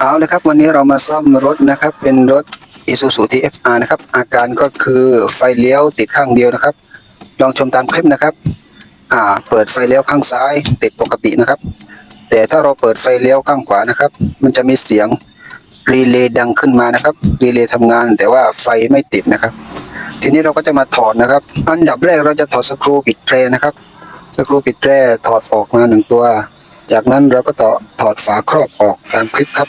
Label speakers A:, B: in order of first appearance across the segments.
A: เอาเลยครับวันนี้เรามาซ่อมรถนะครับ เป็นรถ Isuzu TFR นะครับ อาการก็คือไฟเลี้ยวติดข้างเดียวนะครับ ลองชมตามคลิปนะครับ อ่า เปิดไฟเลี้ยวข้างซ้าย ติดปกตินะครับ แต่ถ้าเราเปิดไฟเลี้ยวข้างขวานะครับ มันจะมีเสียงรีเลย์ดังขึ้นมานะครับรีเลย์ทำงานแต่ว่าไฟไม่ติดนะครับ ทีนี้เราก็จะมาถอดนะครับ อันดับแรกเราจะถอดสกรูปิดเทรนะครับสกรูปิดแตรถอดออกมาหนึ่งตัว จากนั้นเราก็ต่อถอดฝาครอบออกตามคลิปครับ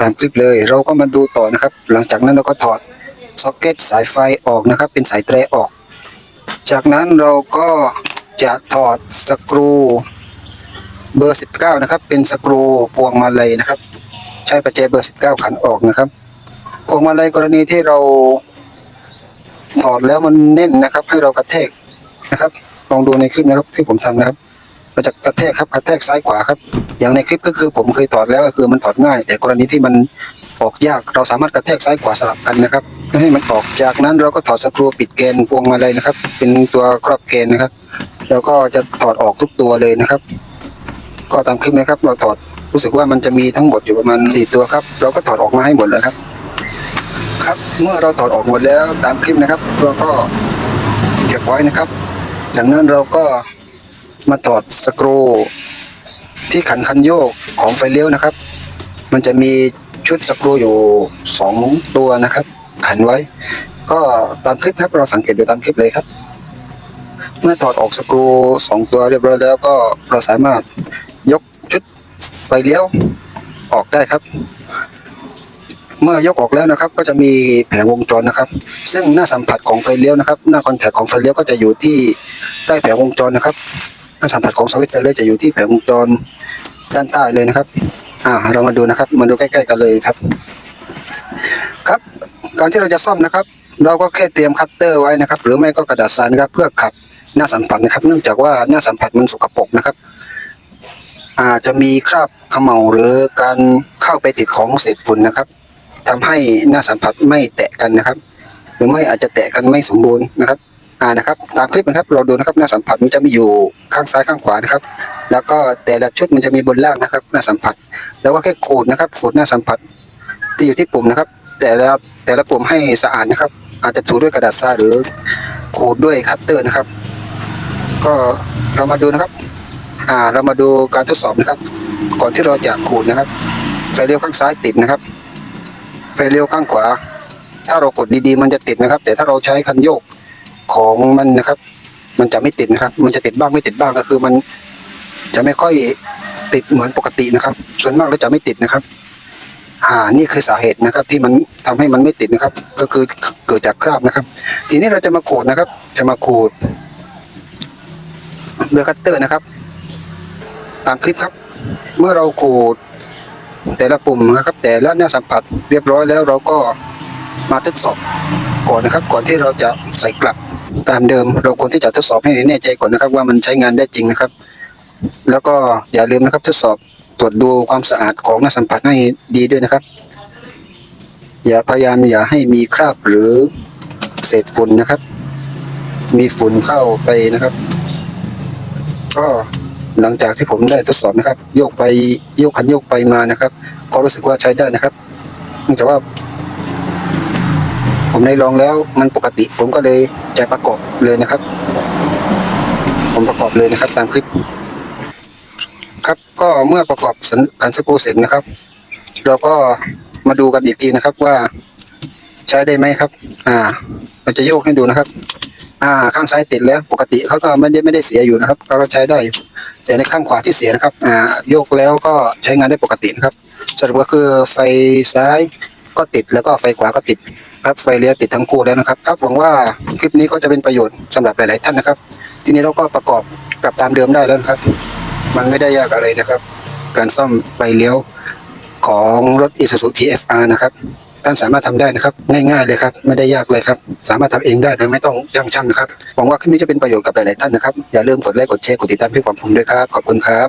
A: ตามคลิปเลยเราก็มาดูต่อนะครับ หลังจากนั้นเราก็ถอดซ็อกเก็ตสายไฟออกนะครับ เป็นสายแตรออก จากนั้นเราก็จะถอดสกรูเบอร์ 19 นะครับ เป็นสกรูพวงมาลัยนะครับ ใช้ประแจเบอร์ 19 ขันออกนะครับพวงมาลัยกรณีที่เราถอดแล้วมันแน่นนะครับ ให้เรากระแทกนะครับ ลองดูในคลิปนะครับที่ผมทำนะครับเราจะกระแทกครับกระแทกซ้ายขวาครับ อย่างในคลิปก็คือผมเคยถอดแล้วก็คือมันถอดง่าย แต่กรณีที่มันออกยากเราสามารถกระแทกซ้ายขวาสลับกันนะครับเพื่อให้มันออกจากนั้นเราก็ถอดสกรูปิดแกนพวงมาลัยนะครับ เป็นตัวครอบแกนนะครับ แล้วก็จะถอดออกทุกตัวเลยนะครับ ก็ตามคลิปนะครับ เราถอดรู้สึกว่ามันจะมีทั้งหมดอยู่ประมาณสี่ตัวครับ เราก็ถอดออกมาให้หมดเลยครับ ครับ เมื่อเราถอดออกหมดแล้วตามคลิปนะครับ เราก็เก็บไว้นะครับ จากนั้นเราก็มาถอดสกรูที่ขันคันโยกของไฟเลี้ยวนะครับ มันจะมีชุดสกรูอยู่สองตัวนะครับ ขันไว้ ก็ตามคลิปครับเราสังเกตดูตามคลิปเลยครับ เมื่อถอดออกสกรูสองตัวเรียบร้อยแล้วก็เราสามารถยกชุดไฟเลี้ยวออกได้ครับ เมื่อยกออกแล้วนะครับ ก็จะมีแผงวงจรนะครับ ซึ่งหน้าสัมผัสของไฟเลี้ยวนะครับ หน้าคอนแทคของไฟเลี้ยวก็จะอยู่ที่ใต้แผงวงจรนะครับ หน้าสัมผัสของสวิตช์ไฟเลี้ยวจะอยู่ที่แผงวงจรด้านใต้เลยนะครับ อ่า เรามาดูนะครับ มาดูใกล้ๆกันเลยครับ ครับ การที่เราจะซ่อมนะครับ เราก็แค่เตรียมคัตเตอร์ไว้นะครับ หรือไม่ก็กระดาษทรายนะครับ เพื่อขัดหน้าสัมผัสนะครับ เนื่องจากว่าหน้าสัมผัสมันสกปรกนะครับอาจจะมีคราบขม่าหรือการเข้าไปติดของเศษฝุ่นนะครับ ทำให้หน้าสัมผัสไม่แตะกันนะครับ หรือไม่อาจจะแตะกันไม่สมบูรณ์นะครับอ่านะครับ ตามคลิปนะครับ เราดูนะครับหน้าสัมผัสมันจะมีอยู่ข้างซ้ายข้างขวานะครับ แล้วก็แต่ละชุดมันจะมีบนล่างนะครับ หน้าสัมผัส แล้วก็แค่ขูดนะครับขูดหน้าสัมผัสที่อยู่ที่ปุ่มนะครับ แต่ละแต่ละปุ่มให้สะอาดนะครับ อาจจะถูด้วยกระดาษทรายหรือขูดด้วยคัตเตอร์นะครับ ก็เรามาดูนะครับ อ่าเรามาดูการทดสอบนะครับ ก่อนที่เราจะขูดนะครับไฟเลี้ยวข้างซ้ายติดนะครับ ไฟเลี้ยวข้างขวา ถ้าเรากดดีๆ มันจะติดนะครับ แต่ถ้าเราใช้คันโยกของมันนะครับ มันจะไม่ติดนะครับ มันจะติดบ้างไม่ติดบ้างก็คือมันจะไม่ค่อยติดเหมือนปกตินะครับ ส่วนมากแล้วจะไม่ติดนะครับ อ่า นี่คือสาเหตุนะครับ ที่มันทำให้มันไม่ติดนะครับ ก็คือเกิดจากคราบนะครับ ทีนี้เราจะมาขูดนะครับ จะมาขูดด้วยคัตเตอร์นะครับ ตามคลิปครับ เมื่อเราขูด แต่ละปุ่มนะครับ แต่ละหน้าสัมผัสเรียบร้อยแล้วเราก็มาทดสอบก่อนนะครับ ก่อนที่เราจะใส่กลับตามเดิม เราควรที่จะทดสอบให้แน่ใจก่อนนะครับ ว่ามันใช้งานได้จริงนะครับ แล้วก็อย่าลืมนะครับทดสอบตรวจดูความสะอาดของหน้าสัมผัสให้ดีด้วยนะครับ อย่าพยายามอย่าให้มีคราบหรือเศษฝุ่นนะครับ มีฝุ่นเข้าไปนะครับ ก็ หลังจากที่ผมได้ทดสอบนะครับ โยกไปโยกคันโยกไปมานะครับ ก็รู้สึกว่าใช้ได้นะครับเนื่องจากว่า ผมได้ลองแล้วมันปกติ ผมก็เลยจะประกอบเลยนะครับ ผมประกอบเลยนะครับ ตามคลิป ครับก็เมื่อประกอบสันกันสกูเสร็จนะครับ เราก็มาดูกันอีกทีนะครับว่าใช้ได้ไหมครับ อ่าเราจะโยกให้ดูนะครับ อ่า ข้างซ้ายติดแล้ว ปกติเขาก็ไม่ได้ไม่ได้เสียอยู่นะครับเราก็ใช้ได้อยู่ แต่ในข้างขวาที่เสียนะครับอ่าโยกแล้วก็ใช้งานได้ปกตินะครับสรุปก็คือไฟซ้ายก็ติดแล้วก็ไฟขวาก็ติดครับไฟเลี้ยวติดทั้งคู่แล้วนะครับครับหวังว่าคลิปนี้ก็จะเป็นประโยชน์สำหรับหลาย ๆ ท่านนะครับ ทีนี้เราก็ประกอบกลับตามเดิมได้แล้วครับ มันไม่ได้ยากอะไรนะครับ การซ่อมไฟเลี้ยวของรถ Isuzu TFR นะครับ ท่านสามารถทำได้นะครับ ง่ายๆเลยครับไม่ได้ยากเลยครับ สามารถทำเองได้โดยไม่ต้องย่างช่างนะครับหวังว่าคลิปนี้จะเป็นประโยชน์กับหลายๆท่านนะครับอย่าลืมกดไลค์กดแชร์กดติดตามเพื่อความภูมิด้วยครับขอบคุณครับ